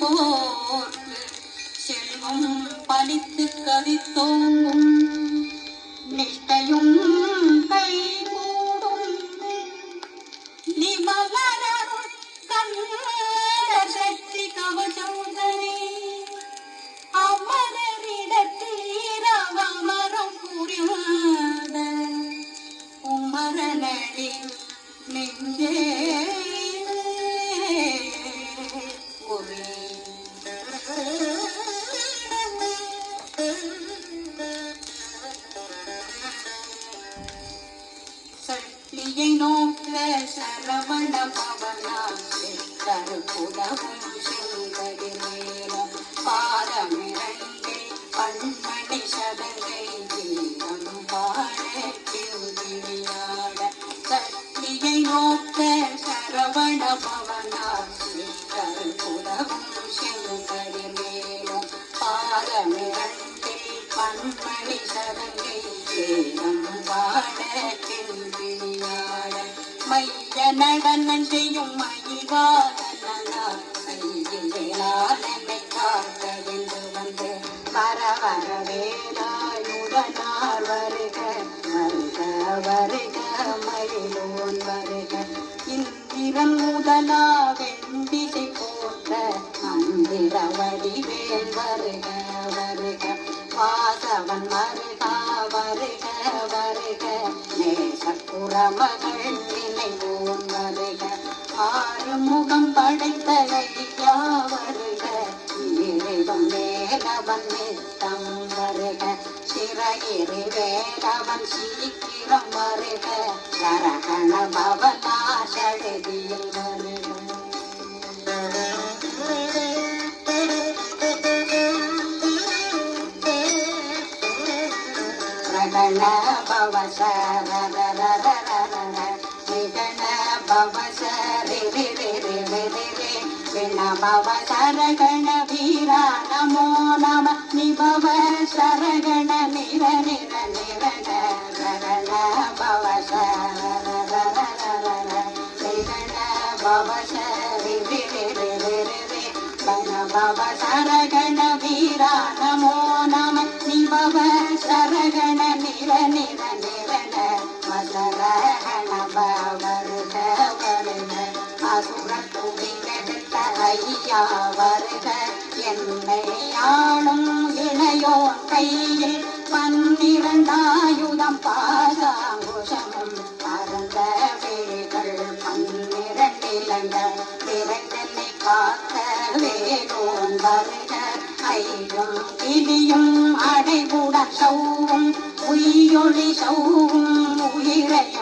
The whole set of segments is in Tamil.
போர்த்து செல்வமும் பழித்து கதித்தோங்கும் நிஷ்டையும் love. வேலாயுடனார் வருக வருக வருக மயிலோன் வருக. இந்திரன் முதலா வெண்டிசை போன்ற மந்திர வடிவேல் வருக வருக. வாசவன் வருக வருக வருக. நேசப்புற மகள் நினைவோன் வருக. ஆறுமுகம் படைத்த ஐயா வருக. வேலவன்த்தம் வருக சிறகிரி வேலவன் சீக்கிரம் வருக சரகண பவனாசழகியில் வருக பிரகண பவசரதரர नमव सरगण वीरा नमो नम। निभव सरगण निर निर निर गण भव भव भव सरगण वीरा नमो नम निभव सरगण निर निर என்னை இணையோ கையில் பன்னிரண்டாயுதம் பாசாங்குஷமும் பரந்த வேகள் பன்னிரண்டிலங்க விரைந்தனை காக்க வேலோன் வருக. ஐயும் இடியும் அடைபுட சௌவும் உயிரொளி சௌவும் உயிரையும்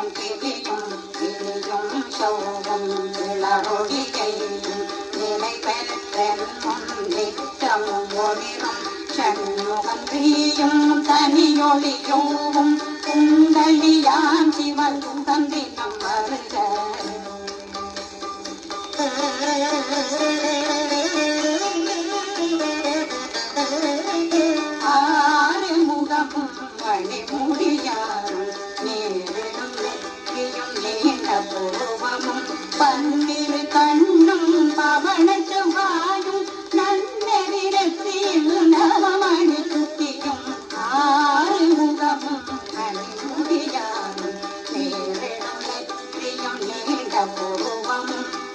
ഷൺമുഖന്തിയും തനിയൊളിയോവും കുണ്ടലിയാൻ ശിവനും തന്നി നമ്മറുക ആറുമുഖം മണിമുടിയാറും നേരിടും നെറ്റിയും നീണ്ട പൂവമും പന്നിരു കണ്ണും പവണ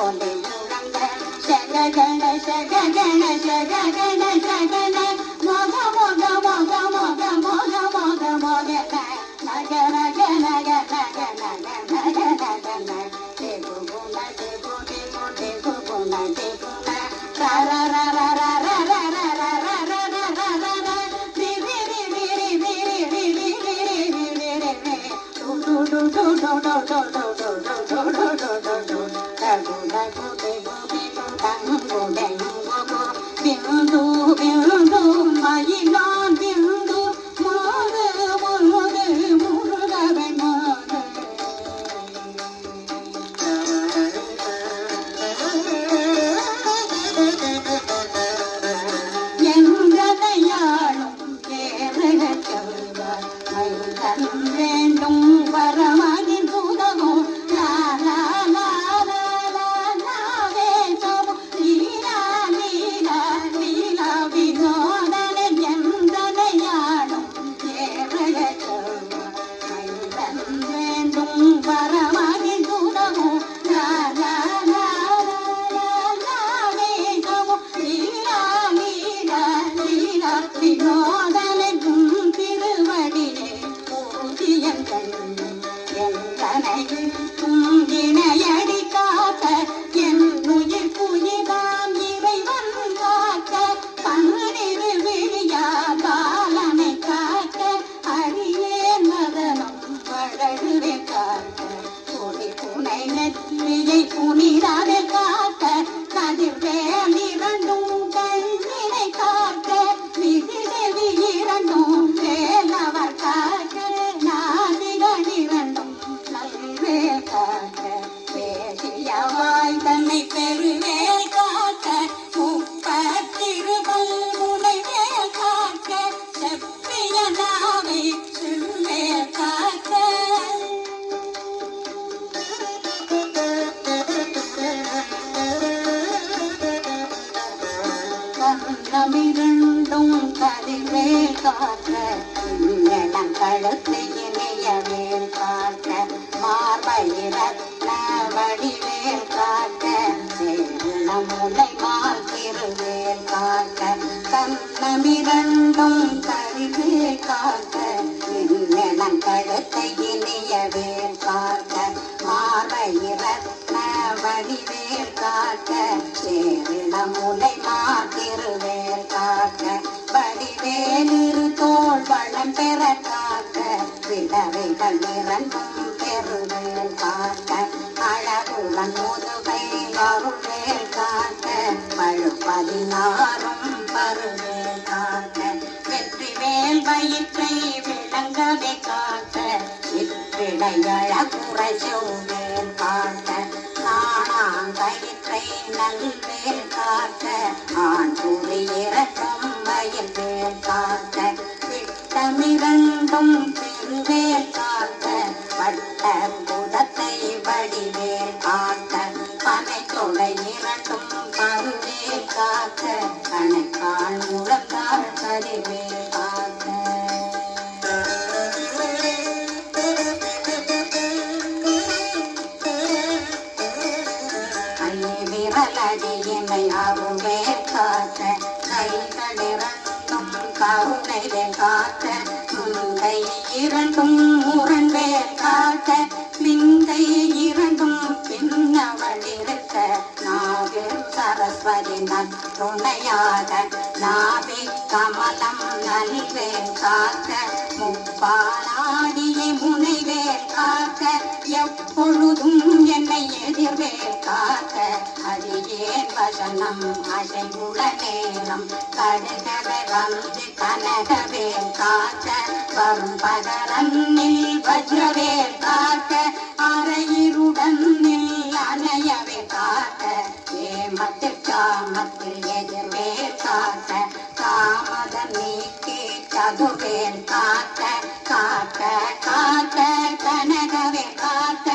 శగణ శగణ శగణ శగణ శగణ நெற்றியை புனிதாவே காட்ட கதிர் இரண்டும் இளம் கழுத்தை இணையவே காக்க மார்பயிரத்ன வடிவேல் காக்க சேருளம் முலை மால் திருவேல் காக்க கண்ணமிரண்டும் கதிரே காக்க இளம் கழுத்தை இணையவே காக்க மார்பயிரத்ன வடிவேல் காக்க சேரிளம் முலை மாத்திருவேல் காக்க வடிவேலிரு தோல் வளம் பெற காக்க விடவைகள் இரண்டும் பெருவேல் காக்க அழகுடன் முதுகை அருள்வேல் காக்க பழுப்பதினாரும் பருவேல் காக்க வெற்றி வேல் வயிற்றை விளங்கவே காக்க சிற்றிடையழ குறை செவ்வேல் காக்க நாணாங்கயிற்றை நல்வேல் காக்க ஆண் குறி இறக்கும் வயல் வேல் காக்க. விட்டமிரண்டும் பெருவேல் காத்த பட்ட புதத்தை வடிவே காத்த பனை தொலை இரண்டும் கருவேல் காத்த கணக்கால் முழங்கால் கருவேல் கைவிரலடியினை அருவே காக்க இரண்டும் முரண்வே காக்க மிந்தை இரண்டும் பின்னவளிருக்க நாவில் சரஸ்வதி நற்றுணையாக நாவி கமலம் நல்வே காக்க முப்பாலாடியை முனைவே காக்க எப்பொழுதும் என்னை எதிர்வே காக்க அடியேன் வசனம் அசைவுட நேரம் கடுகவை வந்து கனகவே காத்த வரும் பகரன்னில் வஜ்ரவே காத்த அரையிருடன் அணையவே காத்த ஏமத்து காமத்தில் எதிர்வே காத்த காமத நீக்கி சதுவேல் காத்த காத்த காத்த கனகவே காத்த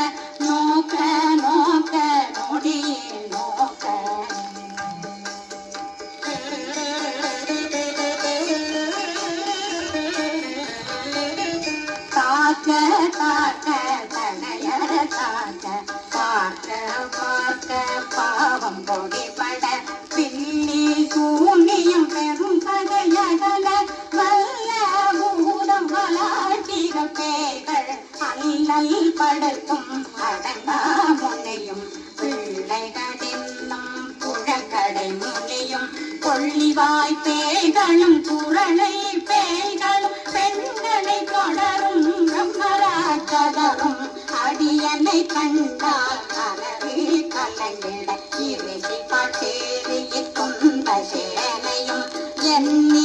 காக்க தனையர காக்க பார்க்க பார்க்க பாவம் போட 见你。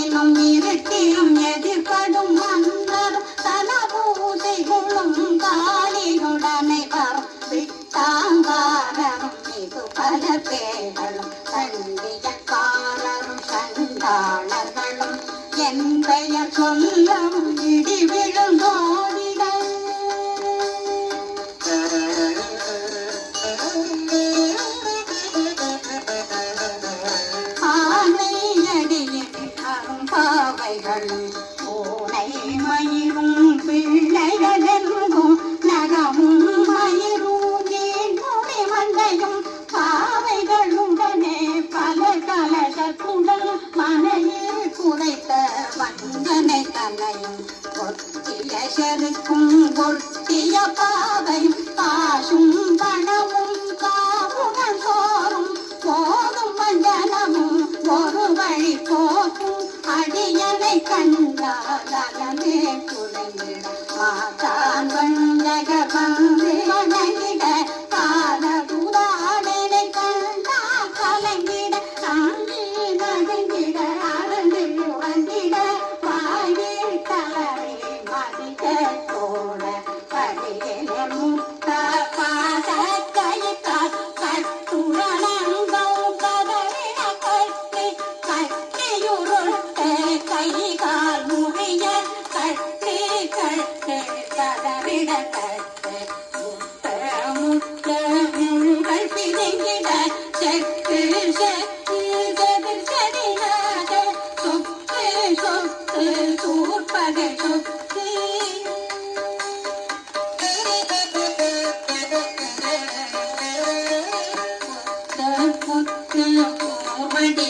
புத்து பூவடி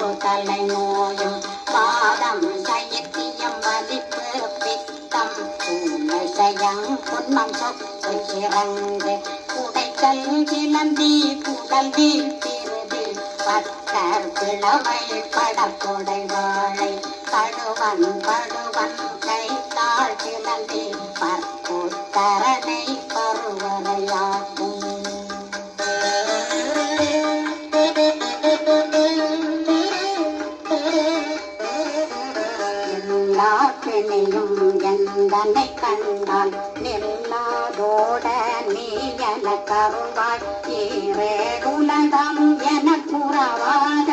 ஒரு தலை நோயும் பாதம் சயத்தியம் வலிப்பு பித்தம். பூமைசயம் பொன்மம் சொத்து சிறந்து குடைச்சல் கிளந்தி குடல் வீழ்த்திருதி பத்தர் பிளவை படத்தொடை வாழை கடுவன் படு என கருவாய் என புறவாக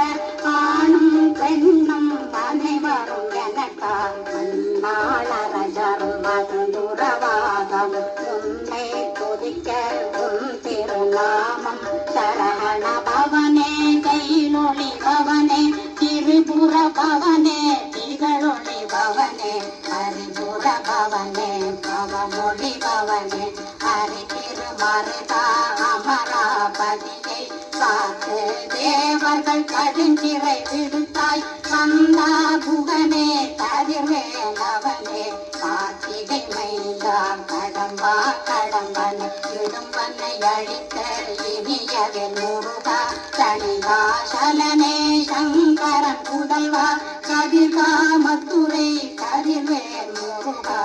ஆணும் பெண்ணும் அனைவரும் எனக்கால் மண்ணாளரஜரும் மதுரவாகம் உன்னை துதிக்க உன் திருநாமம் சரவண பவனே கைலொளி பவனே திரிபுர பவனே திகழொளி பவனே ஹரிபுர பவனே பவமொழி பவனே ஹரி திருமருதா அமராபதியை காத்து தேவர்கள் கடுஞ்சிறை விடுத்தாய் கந்தா புகனே கதிர்வேலவனே கார்த்திகை மைந்தா கடம்பா கடம்பன் இடும்பனை அழித்த இனியவன் முருகா. தனிவாசலனே சங்கரன் புதல்வா கதிர்காமத்துறை கதிர்வேல் முருகா.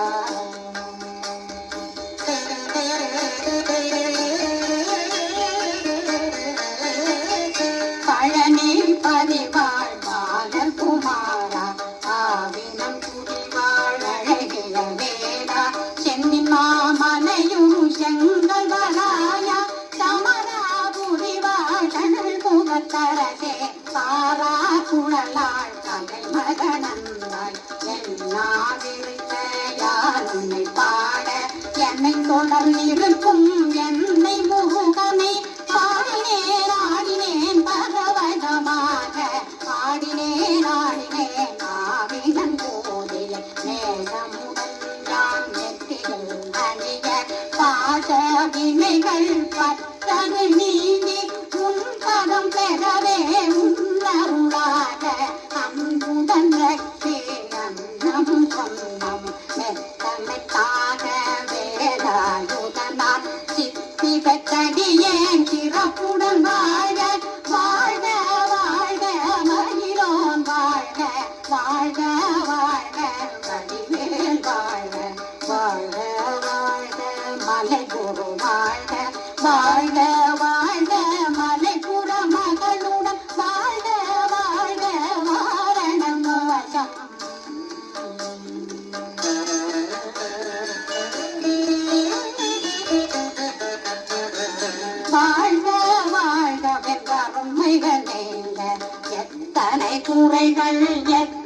குழலாள் கலை மகனந்தாய் என்னாவிருக்க யார் உன்னை பாட என்னை தொடர் இருக்கும் mama. எத்தனை எட்டு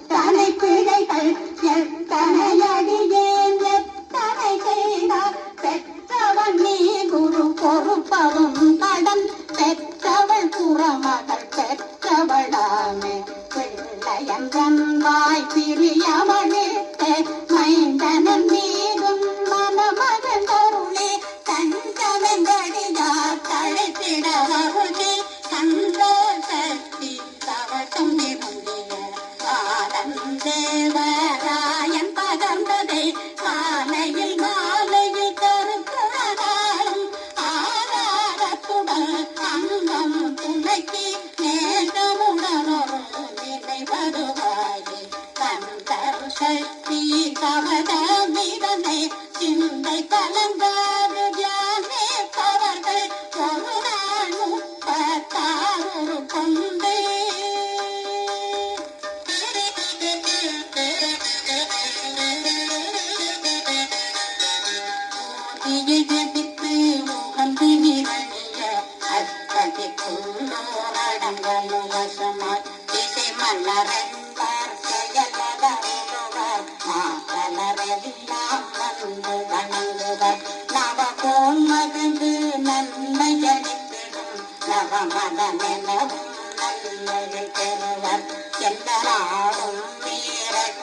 அத்தகைக்குள்ளோரடங்களும் வசமாய் திசை மன்னரென்பார் செயலதருவர் மாத்தலரெல்லாம் வந்து வணங்குவர் நவ போல் மகிழ்ந்து நன்மை அளித்திடும் நவமதமெனவும் நல்லது பெறுவர் எந்த நாடும் வீரர்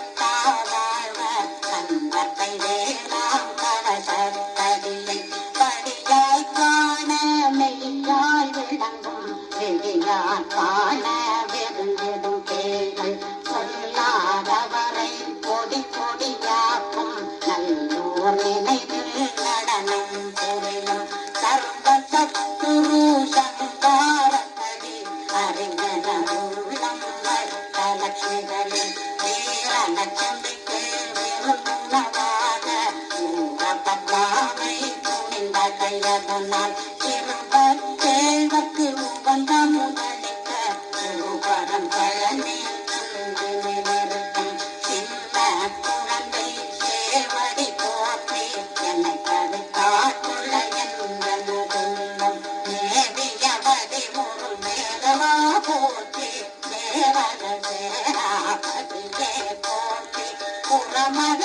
நல்லோர் நினைவில் நடனம் புரியும் சர்வ மரமே போட்டி புறமர